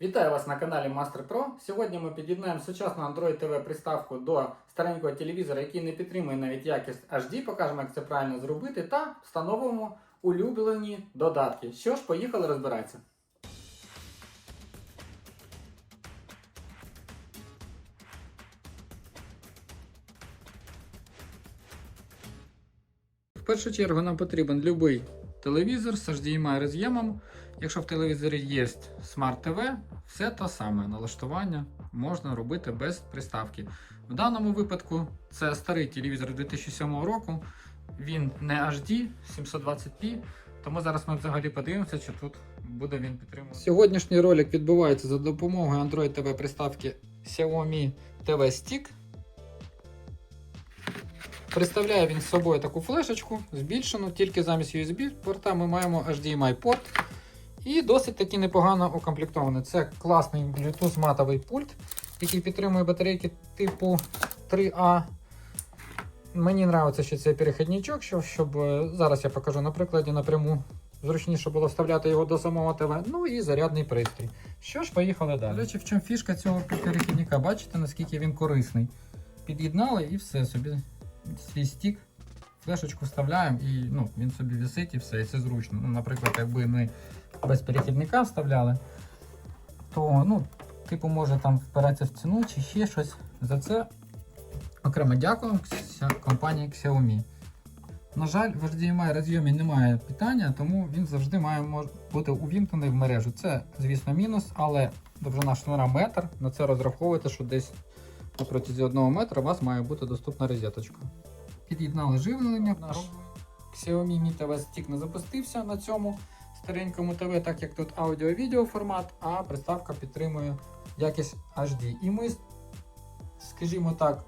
Вітаю вас на каналі Master Pro. Сьогодні ми під'єднаємо сучасну Android TV приставку до старенького телевізора, який не підтримує навіть якість HD. Покажемо, як це правильно зробити, та встановимо улюблені додатки. Що ж, поїхали розбиратися. В першу чергу нам потрібен будь-який телевізор з HDMI роз'ємом. Якщо в телевізорі є Smart TV, все те саме налаштування можна робити без приставки. В даному випадку це старий телевізор 2007 року. Він не HD 720p, тому зараз ми взагалі подивимося, чи тут буде він підтримувати. Сьогоднішній ролик відбувається за допомогою Android TV приставки Xiaomi TV Stick. Представляє він з собою таку флешечку, збільшену, тільки замість USB порта ми маємо HDMI порт. І досить таки непогано укомплектований. Це класний Bluetooth матовий пульт, який підтримує батарейки типу 3А. Мені подобається ще цей перехідничок, щоб, щоб е, зараз я покажу на прикладі напряму. Зручніше було вставляти його до самого ТВ. Ну і зарядний пристрій. Що ж, поїхали далі. До речі, в чому фішка цього перехідника? Бачите, наскільки він корисний. Під'єднали і все собі свій стік, флешечку вставляємо і ну, він собі висить і все, і це зручно. Ну, Наприклад, якби ми без перехідника вставляли, то ну, типу може там впиратися в ціну чи ще щось. За це окремо дякую компанії Xiaomi. На жаль, в HDMI розйомі немає питання, тому він завжди має бути увімкнений в мережу. Це, звісно, мінус, але довжина шнура метр. На це розраховуйте, що десь на протязі одного метра у вас має бути доступна розеточка. Під'єднали живлення. Xiaomi Mi TV Stick не запустився на цьому старенькому ТВ, так як тут аудіо-відео формат, а приставка підтримує якість HD. І ми, скажімо так,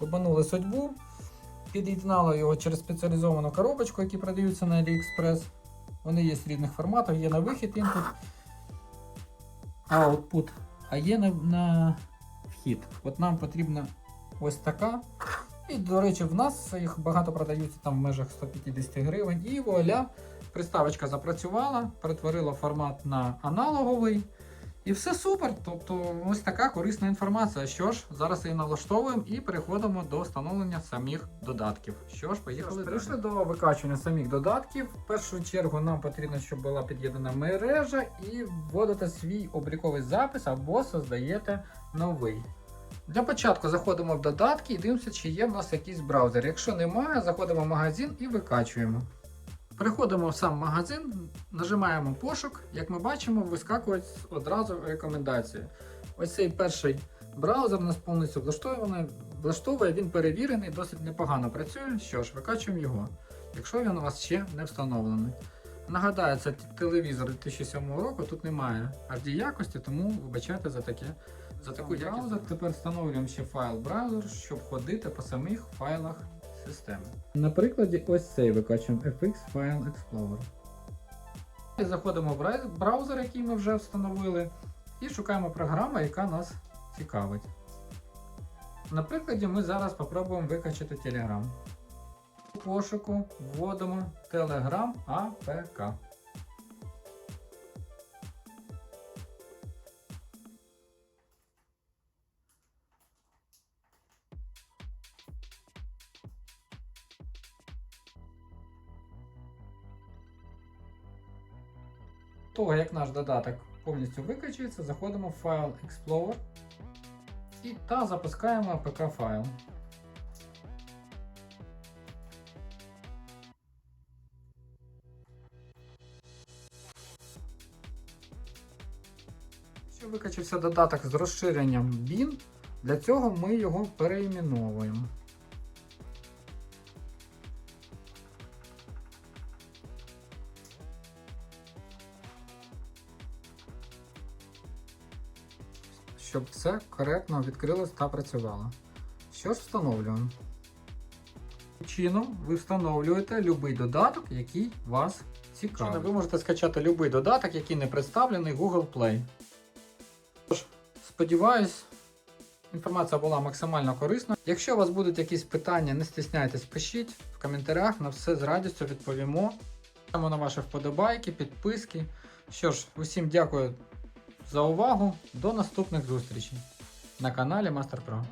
обманули судьбу, під'єднали його через спеціалізовану коробочку, які продаються на AliExpress. Вони є в різних форматах, є на вихід інпут, output, а є на, на вхід. От нам потрібна ось така. І, до речі, в нас їх багато продаються там в межах 150 гривень. І вуаля, приставочка запрацювала, перетворила формат на аналоговий. І все супер. Тобто ось така корисна інформація. Що ж, зараз її налаштовуємо і переходимо до встановлення самих додатків. Що ж, поїхали. Перейшли до викачування самих додатків. В першу чергу нам потрібно, щоб була під'єднана мережа і вводите свій обліковий запис або создаєте новий. Для початку заходимо в додатки і дивимося, чи є в нас якийсь браузер. Якщо немає, заходимо в магазин і викачуємо. Переходимо в сам магазин, нажимаємо пошук. Як ми бачимо, вискакують одразу рекомендації. Ось цей перший браузер у нас повністю влаштований. Влаштовує, він перевірений, досить непогано працює. Що ж, викачуємо його, якщо він у вас ще не встановлений. Нагадаю, це телевізор 2007 року, тут немає HD якості, тому вибачайте за таке. За таку браузер тепер встановлюємо ще файл браузер, щоб ходити по самих файлах системи. На прикладі ось цей викачуємо FX File Explorer. І Заходимо в браузер, який ми вже встановили, і шукаємо програму, яка нас цікавить. На прикладі ми зараз спробуємо викачати Telegram. У пошуку вводимо Telegram APK. Того, як наш додаток повністю викачується, заходимо в файл Explorer і та запускаємо APK файл. Якщо викачався додаток з розширенням BIN, для цього ми його переіменовуємо. Щоб все коректно відкрилось та працювало. Що ж встановлюємо? Таким Чином ви встановлюєте будь-який додаток, який вас цікавить. Ви можете скачати будь-який додаток, який не представлений в Google Play. Тож, сподіваюсь, інформація була максимально корисна. Якщо у вас будуть якісь питання, не стісняйтесь, пишіть в коментарях, на все з радістю відповімо. Чекаємо на ваші вподобайки, підписки. Що ж, усім дякую за увагу. До наступних зустрічей на каналі Master Pro.